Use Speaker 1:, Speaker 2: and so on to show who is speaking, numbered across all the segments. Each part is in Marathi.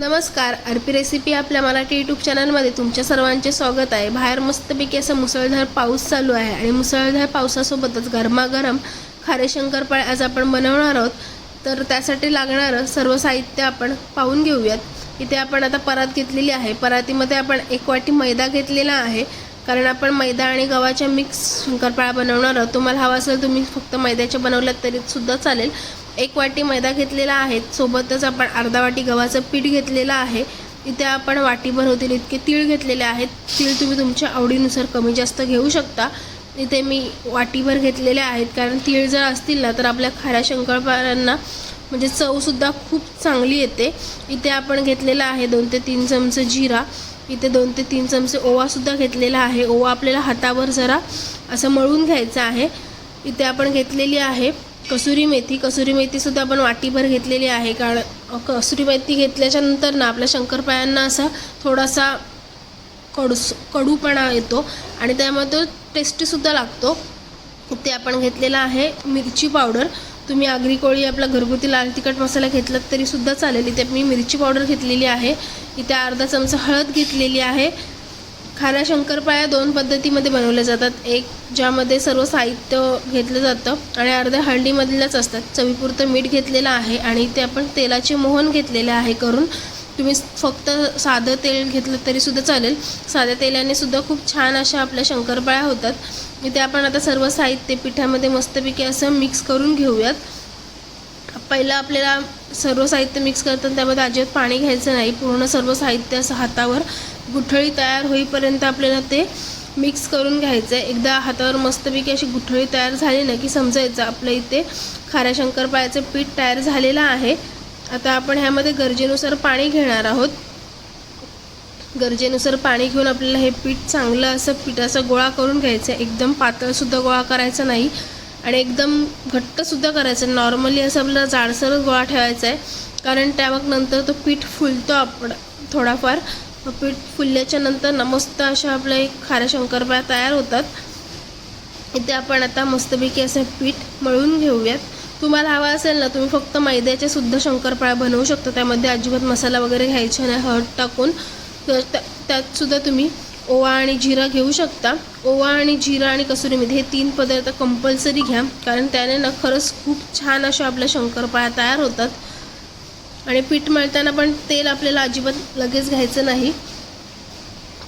Speaker 1: नमस्कार आरपी रेसिपी आपल्या मराठी यूट्यूब चॅनलमध्ये तुमच्या सर्वांचे स्वागत आहे. बाहेर मस्तपैकी असा मुसळधार पाऊस चालू आहे आणि मुसळधार पावसासोबतच गरमागरम खारे शंकरपाळे आज आपण बनवणार आहोत. तर त्यासाठी लागणारं सर्व साहित्य आपण पाहून घेऊयात. इथे आपण आता परात घेतलेली आहे. परातीमध्ये आपण एक वाटी मैदा घेतलेला आहे. कारण आपण मैदा आणि गव्हाच्या मिक्स शंकरपाळा बनवणार आहोत. तुम्हाला हवा असेल तुम्ही फक्त मैद्याच्या बनवल्यात तरी सुद्धा चालेल. एक वाटी मैदा घेतलेला आहे. सोबतच आपण अर्धा वाटी गव्हाचं पीठ घेतलेलं आहे. इथे आपण वाटीभर होतील इतके तीळ घेतलेले आहेत. तीळ तुम्ही तुमच्या आवडीनुसार कमी जास्त घेऊ शकता. इथे मी वाटीभर घेतलेले आहेत. कारण तीळ जर असतील ना तर आपल्या खाऱ्या शंकरपाळ्यांना म्हणजे चवसुद्धा खूप चांगली येते. इथे आपण घेतलेला आहे दोन ते तीन चमचे जिरा. इथे दोन ते तीन चमचे ओवासुद्धा घेतलेला आहे. ओवा आपल्याला हातावर जरा असं मळून घ्यायचं आहे. इथे आपण घेतलेली आहे कसुरी मेथी कसुरी मेथीसुद्धा आपण वाटीभर घेतलेली आहे. कारण कसुरी मेथी घेतल्याच्या नंतर ना आपल्या शंकरपायांना असा थोडासा कडूस कडूपणा येतो आणि त्यामुळे तो टेस्टीसुद्धा लागतो. ते आपण घेतलेला आहे मिरची पावडर. तुम्ही आगरी कोळी आपला घरगुती लाल तिखट मसाला घेतलात तरीसुद्धा चालेल. इथे मी मिरची पावडर घेतलेली आहे. इथे अर्धा चमचा हळद घेतलेली आहे. खाऱ्या शंकरपाळ्या दोन पद्धतीमध्ये बनवल्या जातात. एक ज्यामध्ये सर्व साहित्य घेतलं जातं आणि अर्ध्या हळदीमधल्याच असतात चवीपुरतं मीठ घेतलेलं आहे आणि ते आपण तेलाचे मोहन घेतलेले आहे करून तुम्ही फक्त साधं तेल घेतलं तरीसुद्धा चालेल. साध्या तेलाने सुद्धा खूप छान अशा आपल्या शंकरपाळ्या होतात. इथे आपण आता सर्व साहित्य पिठामध्ये मस्तपैकी असं मिक्स करून घेऊयात. पहिलं आपल्याला सर्व साहित्य मिक्स करताना त्यामध्ये अजिबात पाणी घ्यायचं नाही. पूर्ण सर्व साहित्य असं हातावर गुठळी तयार होईपर्यंत आपल्याला ते मिक्स करून घ्यायचं आहे एकदा हातावर मस्तपैकी अशी गुठळी तयार झाली ना की समजायचं आपल्या इथे खाऱ्या शंकरपाळ्याचं पीठ तयार झालेलं आहे. आता आपण ह्यामध्ये गरजेनुसार पाणी घेणार आहोत. गरजेनुसार पाणी घेऊन आपल्याला हे पीठ चांगलं असं पिठाचा गोळा करून घ्यायचं आहे एकदम पातळसुद्धा गोळा करायचा नाही आणि एकदम घट्टसुद्धा करायचं नॉर्मली असं आपल्याला जाडसरच गोळा ठेवायचा आहे कारण त्या मग नंतर तो पीठ फुलतो आपण थोडाफार. पीठ फुलल्याच्या नंतर ना मस्त अशा आपल्या एक खाऱ्या शंकरपाळ्या तयार होतात. इथे आपण आता मस्तपैकी असं पीठ मळून घेऊयात. तुम्हाला हवा असेल ना तुम्ही फक्त मैद्याच्या सुद्धा शंकरपाळ्या बनवू शकता. त्यामध्ये अजिबात मसाला वगैरे घ्यायचा नाही हळद टाकून. तर त्या त्यातसुद्धा तुम्ही ओवा आणि जिरा घेऊ शकता. ओवा आणि जिरा आणि कसुरी मेथी हे तीन पदार्थ कंपल्सरी घ्या. कारण त्याने ना खरंच खूप छान अशा आपल्या शंकरपाळ्या तयार होतात. आणि पीठ मळताना पण तेल आपल्याला अजिबात लगेच घ्यायचं नाही.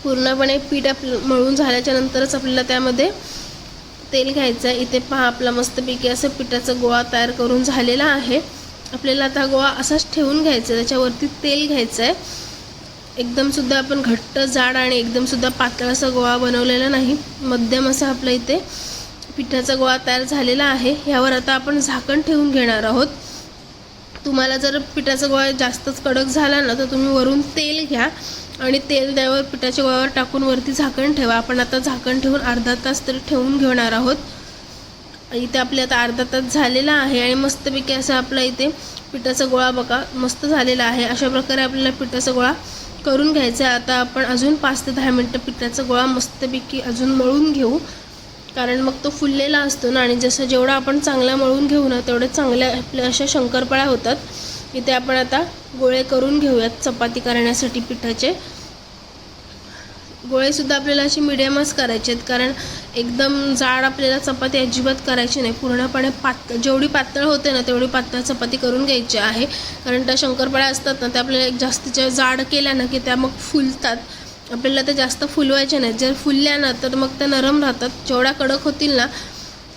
Speaker 1: पूर्णपणे पीठ आपलं मळून झाल्याच्या नंतरच आपल्याला त्यामध्ये तेल घ्यायचं आहे इथे पहा आपला मस्तपैकी असं पिठाचा गोळा तयार करून झालेला आहे. आपल्याला आता गोळा असाच ठेवून घ्यायचा आहे त्याच्यावरती तेल घ्यायचं आहे एकदमसुद्धा आपण घट्ट जाड आणि एकदमसुद्धा पातळ असा गोळा बनवलेला नाही. मध्यम असा आपल्या इथे पिठाचा गोळा तयार झालेला आहे. ह्यावर आता आपण झाकण ठेवून घेणार आहोत. तुम्हाला जर पिठाचा गोळा जास्तच कडक झाला ना तर तुम्ही वरून तेल घ्या आणि तेल त्यावर पिठाच्या गोळ्यावर टाकून वरती झाकण ठेवा. आपण आता झाकण ठेवून अर्धा तास तरी ठेवून घेणार आहोत. इथे आपले आता अर्धा तास झालेला आहे आणि मस्तपैकी असा आपला इथे पिठाचा गोळा बघा मस्त झालेला आहे. अशा प्रकारे आपल्याला पिठाचा गोळा करून घ्यायचा आहे. आता आपण अजून पाच ते दहा मिनटं पिठाचा गोळा मस्तपैकी अजून मळून घेऊ. कारण मग तो फुललेला असतो ना आणि जसं जेवढा आपण चांगला मळून घेऊ ना तेवढे चांगल्या आपल्या अशा शंकरपाळ्या होतात. इथे आपण आता गोळे करून घेऊयात चपाती करण्यासाठी पिठाचे. गोळेसुद्धा आपल्याला अशी मिडियमच करायचे आहेत. कारण एकदम जाड आपल्याला चपाती अजिबात करायची नाही. पूर्णपणे पातळ जेवढी पातळ होते ना तेवढी पातळ चपाती करून घ्यायची आहे. कारण त्या शंकरपाळ्या असतात ना त्या आपल्याला एक जास्तीच्या जाड केल्या ना की त्या मग फुलतात. आपल्याला ते जास्त फुलवायचे नाहीत. जर फुलल्या ना तर मग त्या नरम राहतात. जेवढ्या कडक होतील ना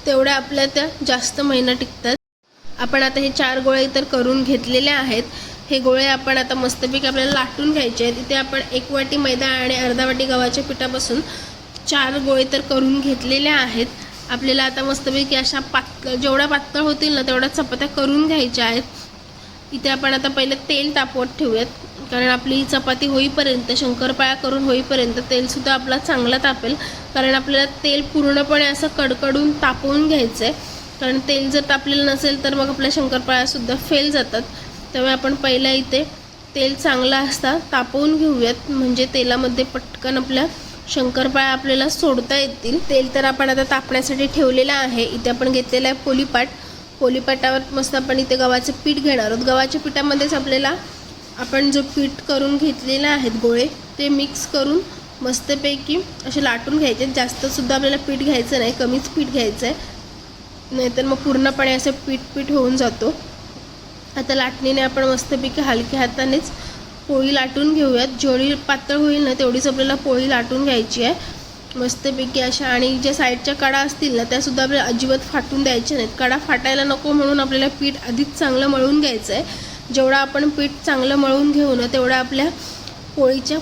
Speaker 1: तेवढ्या आपल्या त्या जास्त महिना टिकतात. आपण आता हे चार गोळे इतर करून घेतलेले आहेत. हे गोळे आपण आता मस्तपैकी आपल्याला लाटून घ्यायचे आहेत. इथे आपण एक वाटी मैदा आणि अर्धा वाटी गव्हाच्या पिठापासून चार गोळे तर करून घेतलेल्या आहेत. आपल्याला आता मस्तपैकी अशा पातळ जेवढ्या पातळ होतील ना तेवढ्या चपात्या करून घ्यायच्या आहेत. इथे आपण आता पहिले तेल तापवत ठेवूयात. कारण आपली चपाती होईपर्यंत शंकरपाळ्या करून होईपर्यंत तेलसुद्धा आपला चांगला तापेल. कारण आपल्याला तेल पूर्णपणे असं कडकडून तापवून घ्यायचं आहे कारण तेल जर तापलेलं नसेल तर मग आपल्या शंकरपाळ्यासुद्धा फेल जातात. त्यामुळे आपण पहिला इथे तेल चांगला असता तापवून घेऊयात. म्हणजे तेलामध्ये पटकन आपल्या शंकरपाळ्या आपल्याला सोडता येतील. तेल तर आपण आता तापण्यासाठी ठेवलेलं आहे. इथे आपण घेतलेला आहे पोलीपाट. पोलीपाटावर मस्त आपण इथे गव्हाचं पीठ घेणार आहोत. गव्हाच्या पिठामध्येच आपल्याला आपण जो पीठ करून घेतलेला आहेत गोळे ते मिक्स करून मस्तपैकी असे लाटून घ्यायचे. जास्तसुद्धा आपल्याला पीठ घ्यायचं नाही कमीच पीठ घ्यायचं आहे नाहीतर मग पूर्णपणे असं पीठ पीठ होऊन जातो. आता लाटणीने आपण मस्तपैकी हलक्या हातानेच पोळी लाटून घेऊयात. जेवढी पातळ होईल ना तेवढीच आपल्याला पोळी लाटून घ्यायची आहे. मस्तपैकी अशा आणि ज्या साईडच्या कडा असतील ना त्यासुद्धा आपल्याला अजिबात फाटून द्यायच्या नाहीत. कडा फाटायला नको म्हणून आपल्याला पीठ आधीच चांगलं मळून घ्यायचं आहे जेवढं आपण पीठ चांगलं मळून घेऊ ना तेवढ्या आपल्या पोळीच्या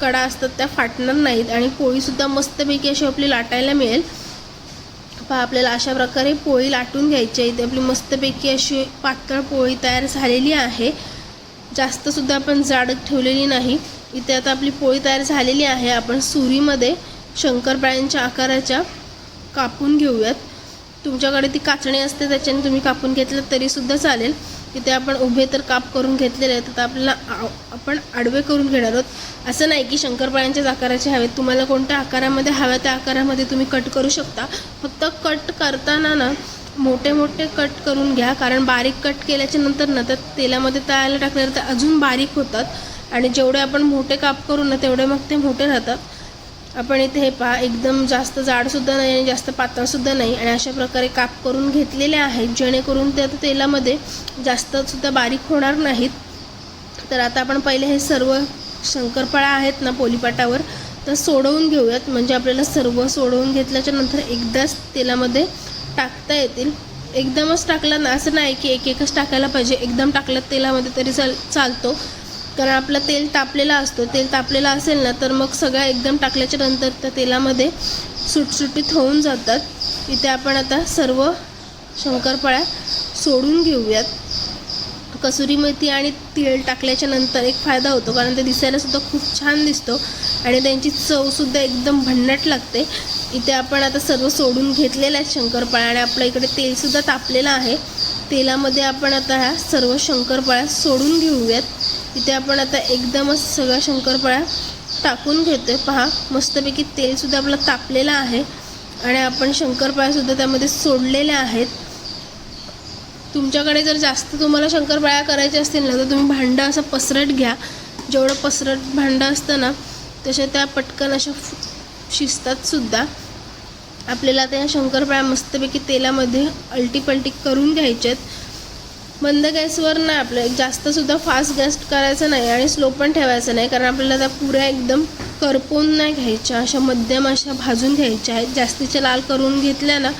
Speaker 1: कडा असतात त्या फाटणार नाहीत आणि पोळीसुद्धा मस्तपैकी अशी आपली लाटायला मिळेल. पहा आपल्याला अशा प्रकारे पोळी लाटून घ्यायची आहे. इथे आपली मस्तपैकी अशी पातळ पोळी तयार झालेली आहे. जास्तसुद्धा आपण जाड ठेवलेली नाही. इथे आता आपली पोळी तयार झालेली आहे. आपण सुरीमध्ये शंकरपाळ्यांच्या आकाराच्या कापून घेऊयात. तुमच्याकडे ती काचणी असते त्याच्याने तुम्ही कापून घेतलं तरीसुद्धा चालेल. तिथे आपण उभे तर काप करून घेतलेले आहेत आता आपल्याला आपण आडवे करून घेणार आहोत. असं नाही की शंकरपाळ्यांच्याच आकाराचे हवेत. तुम्हाला कोणत्या आकारामध्ये हव्या त्या आकारामध्ये तुम्ही कट करू शकता. फक्त कट करताना ना मोठे मोठे कट करून घ्या कारण बारीक कट केल्याच्यानंतर ना त्या तेलामध्ये तळायला टाकल्यावर अजून बारीक होतात. आणि जेवढे आपण मोठे काप करू ना तेवढे मग ते मोठे राहतात. आपण इथे हे पहा एकदम जास्त जाडसुद्धा नाही आणि जास्त पातळसुद्धा नाही. आणि अशा प्रकारे काप करून घेतलेले आहेत. जेणेकरून ते आता तेलामध्ये जास्तसुद्धा बारीक होणार नाहीत. तर आता आपण पहिले हे सर्व शंकरपाळा आहेत ना पोलीपाटावर तर सोडवून घेऊयात. म्हणजे आपल्याला सर्व सोडवून घेतल्याच्या नंतर एकदाच तेलामध्ये टाकता येतील. एकदमच टाकलं ना असं नाही की एक एकच टाकायला पाहिजे. एकदम टाकलं तेलामध्ये तरी चाल चालतो. कारण आपलं तेल तापलेलं असतो तेल तापलेलं असेल ना तर मग सगळ्या एकदम टाकल्याच्या नंतर त्या तेलामध्ये सुटसुटीत होऊन जातात. इथे आपण आता सर्व शंकरपाळ्या सोडून घेऊयात. कसुरी मेथी आणि तेल टाकल्याच्या नंतर एक फायदा होतो कारण ते दिसायलासुद्धा खूप छान दिसतो आणि त्यांची चवसुद्धा एकदम भन्नाट लागते. इथे आपण आता सर्व सोडून घेतलेल्या आहेत शंकरपाळ्या आणि आपल्या इकडे तेलसुद्धा तापलेलं आहे. तेलामध्ये आपण आता ह्या सर्व शंकरपाळ्या सोडून घेऊयात. इथे आपण आता एकदमच सगळ्या शंकरपाळ्या टाकून घेतो आहे पहा मस्तपैकी तेलसुद्धा आपलं तापलेलं आहे. आणि आपण शंकरपाळ्यासुद्धा त्यामध्ये सोडलेल्या आहेत. तुमच्याकडे जर जास्त तुम्हाला शंकरपाळ्या करायच्या असतील ना तर तुम्ही भांडं असं पसरट घ्या. जेवढं पसरट भांडं असतं ना तशा त्या पटकन अशा शिजतातसुद्धा आपल्याला आता या शंकरपाळ्या मस्तपैकी तेलामध्ये अलटी पलटी करून घ्यायच्यात. मंद गॅसवर नाही आपलं. जास्तसुद्धा फास्ट गॅस करायचं नाही आणि स्लो पण ठेवायचं नाही. कारण आपल्याला त्या पुऱ्या एकदम करपून नाही घ्यायच्या. अशा मध्यम अशा भाजून घ्यायच्या आहेत. जास्तीच्या लाल करून घेतल्या ना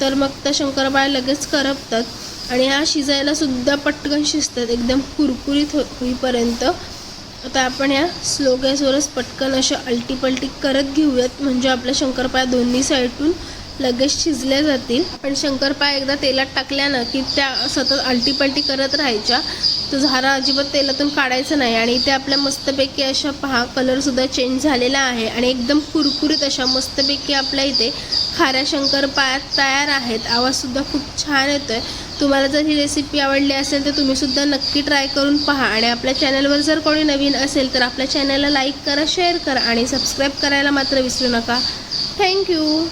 Speaker 1: तर मग त्या शंकरपाळ्या लगेच करपतात. आणि ह्या शिजायला सुद्धा पटकन शिजतात. एकदम कुरकुरीत हो होईपर्यंत. आता आपण ह्या स्लो गॅसवरच पटकन अशा अलटी पलटी करत घेऊयात. म्हणजे आपल्या शंकरपाळ्या दोन्ही साईडून लगेच शिजल्या जातील. पण शंकरपाळ्या एकदा तेलात टाकल्या ना की त्या सतत अलटीपलटी करत राहायच्या. तो झारा अजिबात तेलातून काढायचं नाही. आणि इथे आपल्या मस्तपैकी अशा पहा कलरसुद्धा चेंज झालेला आहे. आणि एकदम कुरकुरीत अशा मस्तपैकी आपल्या इथे खाऱ्या शंकरपाळ्या तयार आहेत. आवाजसुद्धा खूप छान येतो आहे तुम्हाला जर ही रेसिपी आवडली असेल तर तुम्हीसुद्धा नक्की ट्राय करून पहा. आणि आपल्या चॅनलवर जर कोणी नवीन असेल तर आपल्या चॅनलला लाईक करा शेअर करा. आणि सबस्क्राईब करायला मात्र विसरू नका. थँक्यू